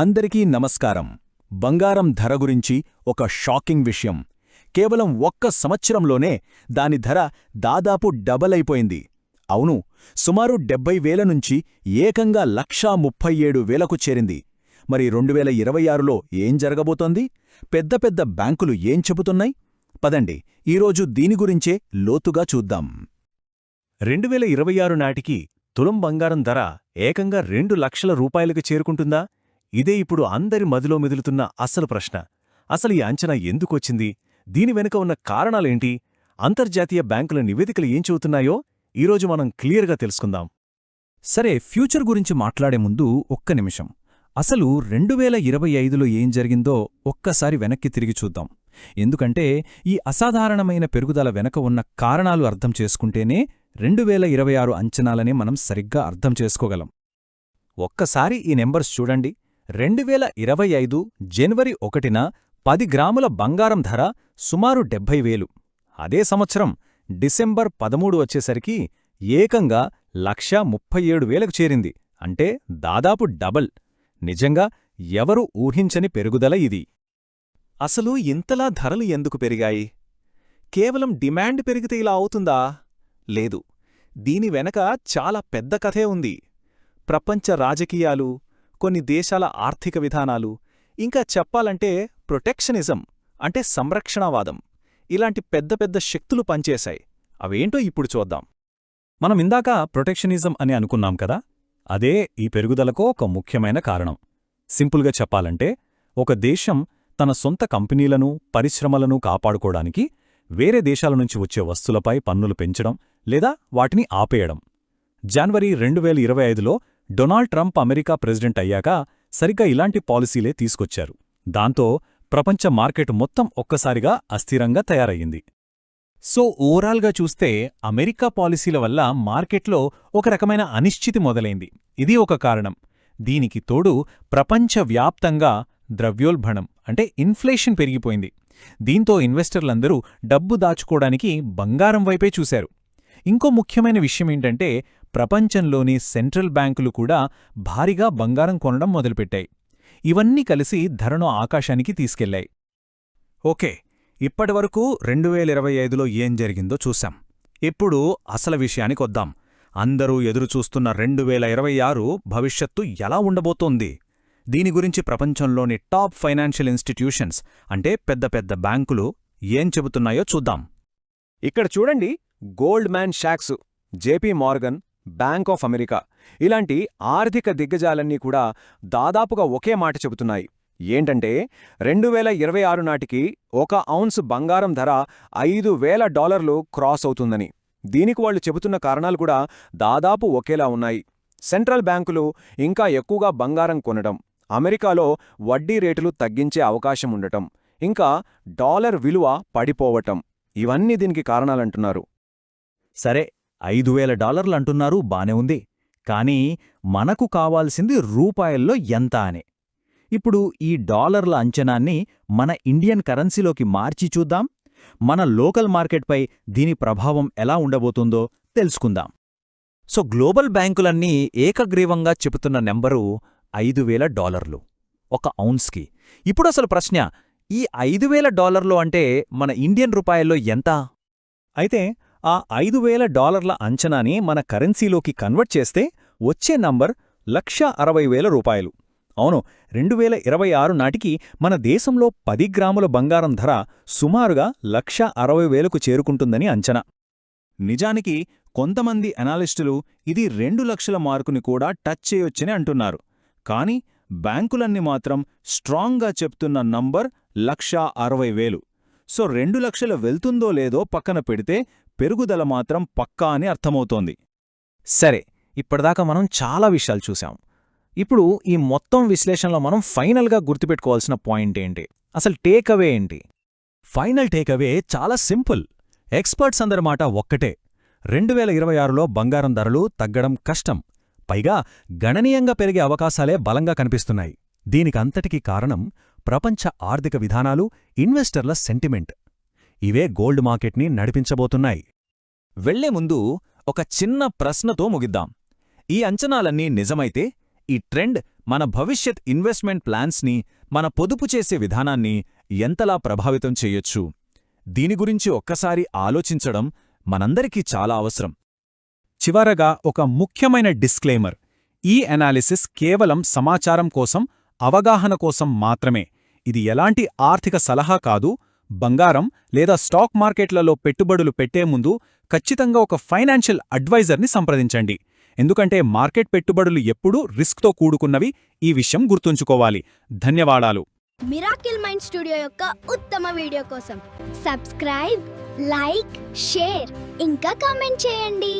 అందరికీ నమస్కారం. బంగారం ధర గురించి ఒక షాకింగ్ విషయం. కేవలం ఒక్క సంవత్సరంలోనే దాని ధర దాదాపు డబల్ అయిపోయింది. అవును సుమారు డెబ్బై వేల నుంచి ఏకంగా లక్షా ముప్పై ఏడు వేలకు చేరింది. మరి రెండు వేల ఇరవై ఆరులో ఏం జరగబోతోంది? పెద్ద పెద్ద బ్యాంకులు ఏం చెబుతున్నాయి? పదండి ఈరోజు దీని గురించే లోతుగా చూద్దాం. రెండు వేల ఇరవై ఆరు నాటికి తులం బంగారం ధర ఏకంగా రెండు లక్షల రూపాయలకు చేరుకుంటుందా? ఇదే ఇప్పుడు అందరి మదిలో మెదులుతున్న అసలు ప్రశ్న. అసలు ఈ అంచనా ఎందుకొచ్చింది? దీని వెనుక ఉన్న కారణాలేంటి? అంతర్జాతీయ బ్యాంకుల నివేదికలు ఏం చెబుతున్నాయో ఈరోజు మనం క్లియర్గా తెలుసుకుందాం. సరే ఫ్యూచర్ గురించి మాట్లాడే ముందు ఒక్క నిమిషం. అసలు రెండు వేల ఇరవై ఐదులో ఏం జరిగిందో ఒక్కసారి వెనక్కి తిరిగి చూద్దాం. ఎందుకంటే ఈ అసాధారణమైన పెరుగుదల వెనక ఉన్న కారణాలు అర్థం చేసుకుంటేనే రెండు వేల ఇరవై ఆరు అంచనాలనే మనం సరిగ్గా అర్థం చేసుకోగలం. ఒక్కసారి ఈ నెంబర్స్ చూడండి. రెండువేల ఇరవై ఐదు జనవరి ఒకటిన పది గ్రాముల బంగారం ధర సుమారు డెబ్భై వేలు. అదే సంవత్సరం డిసెంబర్ పదమూడు వచ్చేసరికి ఏకంగా లక్షా ముప్పై ఏడు వేలకు చేరింది. అంటే దాదాపు డబల్. నిజంగా ఎవరు ఊహించని పెరుగుదల ఇది. అసలు ఇంతలా ధరలు ఎందుకు పెరిగాయి? కేవలం డిమాండ్ పెరిగితే ఇలా అవుతుందా? లేదు. దీని వెనక చాలా పెద్ద కథే ఉంది. ప్రపంచ రాజకీయాలు కొన్ని దేశాల ఆర్థిక విధానాలు ఇంకా చెప్పాలంటే ప్రొటెక్షనిజం అంటే సంరక్షణవాదం. ఇలాంటి పెద్ద పెద్ద శక్తులు పనిచేశాయి. అవేంటో ఇప్పుడు చూద్దాం. మనం ఇందాక ప్రొటెక్షనిజం అని అనుకున్నాం కదా? అదే ఈ పెరుగుదలకు ఒక ముఖ్యమైన కారణం. సింపుల్గా చెప్పాలంటే ఒక దేశం తన సొంత కంపెనీలను పరిశ్రమలను కాపాడుకోవడానికి వేరే దేశాల నుంచి వచ్చే వస్తువులపై పన్నులు పెంచడం లేదా వాటిని ఆపేయడం. జనవరి రెండు వేల ఇరవై ఐదులో డొనాల్డ్ ట్రంప్ అమెరికా ప్రెసిడెంట్ అయ్యాక సరిగ్గా ఇలాంటి పాలసీలే తీసుకొచ్చారు. దాంతో ప్రపంచ మార్కెట్ మొత్తం ఒక్కసారిగా అస్థిరంగా తయారయ్యింది. సో ఓవరాల్గా చూస్తే అమెరికా పాలసీల వల్ల మార్కెట్లో ఒక రకమైన అనిశ్చితి మొదలైంది. ఇది ఒక కారణం. దీనికి తోడు ప్రపంచవ్యాప్తంగా ద్రవ్యోల్బణం అంటే ఇన్ఫ్లేషన్ పెరిగిపోయింది. దీంతో ఇన్వెస్టర్లందరూ డబ్బు దాచుకోవడానికి బంగారం వైపే చూశారు. ఇంకో ముఖ్యమైన విషయమేంటంటే ప్రపంచంలోని సెంట్రల్ బ్యాంకులు కూడా భారీగా బంగారం కొనడం మొదలుపెట్టాయి. ఇవన్నీ కలిసి ధరను ఆకాశానికి తీసుకెళ్ళాయి ఓకే ఇప్పటివరకు రెండు వేల ఇరవై ఐదులో ఏం జరిగిందో చూశాం. ఇప్పుడు అసలు విషయానికొద్దాం అందరూ ఎదురుచూస్తున్న రెండు వేల ఇరవై ఆరు భవిష్యత్తు ఎలా ఉండబోతోంది? దీని గురించి ప్రపంచంలోని టాప్ ఫైనాన్షియల్ ఇన్స్టిట్యూషన్స్ అంటే పెద్ద పెద్ద బ్యాంకులు ఏం చెబుతున్నాయో చూద్దాం. ఇక్కడ చూడండి Goldman shocks JP Morgan Bank of America. ఇలాంటి ఆర్థిక దిగ్గజాలన్నీ కూడా దాదాపుగా ఒకే మాట చెబుతున్నాయి. ఏంటంటే రెండు వేల ఇరవై ఆరు నాటికి ఒక ఔన్స్ బంగారం ధర ఐదు వేల డాలర్లు క్రాస్ అవుతుందని. దీనికి వాళ్ళు చెబుతున్న కారణాలు కూడా దాదాపు ఒకేలా ఉన్నాయి. సెంట్రల్ బ్యాంకులు ఇంకా ఎక్కువగా బంగారం కొనడం అమెరికాలో వడ్డీ రేటులు తగ్గించే అవకాశం ఉండటం ఇంకా డాలర్ విలువ పడిపోవటం ఇవన్నీ దీనికి కారణాలంటున్నారు. సరే ఐదు వేల డాలర్లు అంటున్నారు బానే ఉంది. కానీ మనకు కావాల్సింది రూపాయల్లో ఎంత అని. ఇప్పుడు ఈ డాలర్ల అంచనాన్ని మన ఇండియన్ కరెన్సీలోకి మార్చి చూద్దాం. మన లోకల్ మార్కెట్పై దీని ప్రభావం ఎలా ఉండబోతుందో తెలుసుకుందాం. సో గ్లోబల్ బ్యాంకులన్నీ ఏకగ్రీవంగా చెబుతున్న నెంబరు ఐదు వేల డాలర్లు. ఒక ఔన్స్కి. ఇప్పుడు అసలు ప్రశ్న ఈ ఐదు వేల డాలర్లు అంటే మన ఇండియన్ రూపాయల్లో ఎంత? అయితే ఆ ఐదు వేల డాలర్ల అంచనాని మన కరెన్సీలోకి కన్వర్ట్ చేస్తే వచ్చే నంబర్ లక్ష అరవై వేల రూపాయలు. అవును రెండు వేల ఇరవై ఆరు నాటికి మన దేశంలో పది గ్రాముల బంగారం ధర సుమారుగా లక్ష అరవై వేలకు చేరుకుంటుందని అంచనా. నిజానికి కొంతమంది అనాలిస్టులు ఇది రెండు లక్షల మార్కుని కూడా టచ్ చేయొచ్చని అంటున్నారు. కాని బ్యాంకులన్నీ మాత్రం స్ట్రాంగ్గా చెప్తున్న నంబర్ లక్షా అరవై వేలు. సో రెండు లక్షల వెళ్తుందో లేదో పక్కన పెడితే పెరుగుదల మాత్రం పక్కా అని అర్థమవుతోంది. సరే ఇప్పటిదాకా మనం చాలా విషయాలు చూశాం. ఇప్పుడు ఈ మొత్తం విశ్లేషణలో మనం ఫైనల్గా గుర్తుపెట్టుకోవాల్సిన పాయింట్ ఏంటి? అసలు టేక్అవే ఏంటి? ఫైనల్ టేక్అవే చాలా సింపుల్. ఎక్స్పర్ట్స్ అందరి మాట ఒక్కటే. రెండు వేల ఇరవై ఆరులో బంగారం ధరలు తగ్గడం కష్టం. పైగా గణనీయంగా పెరిగే అవకాశాలే బలంగా కనిపిస్తున్నాయి. దీనికంతటికీ కారణం ప్రపంచ ఆర్థిక విధానాలు ఇన్వెస్టర్ల సెంటిమెంట్. ఇవే గోల్డ్ మార్కెట్ని నడిపించబోతున్నాయి. వెళ్ళే ముందు ఒక చిన్న ప్రశ్నతో ముగిద్దాం. ఈ అంచనాలన్నీ నిజమైతే ఈ ట్రెండ్ మన భవిష్యత్ ఇన్వెస్ట్మెంట్ ప్లాన్స్ని మన పొదుపు చేసే విధానాన్ని ఎంతలా ప్రభావితం చేయొచ్చు? దీని గురించి ఒక్కసారి ఆలోచించడం మనందరికీ చాలా అవసరం. చివరగా ఒక ముఖ్యమైన డిస్క్లేమర్. ఈ అనాలిసిస్ కేవలం సమాచారం కోసం అవగాహన కోసం మాత్రమే. ఇది ఎలాంటి ఆర్థిక సలహా కాదు బంగారం లేదా స్టాక్ మార్కెట్లలో పెట్టుబడులు పెట్టే ముందు ఖచ్చితంగా ఒక ఫైనాన్షియల్ అడ్వైజర్ని సంప్రదించండి. ఎందుకంటే మార్కెట్ పెట్టుబడులు ఎప్పుడూ రిస్క్తో కూడుకున్నవి ఈ విషయం గుర్తుంచుకోవాలి. ధన్యవాదాలు. మిరాకిల్ మైండ్ స్టూడియో యొక్క ఉత్తమ వీడియో కోసం సబ్స్క్రైబ్ లైక్ షేర్ ఇంకా కామెంట్ చేయండి.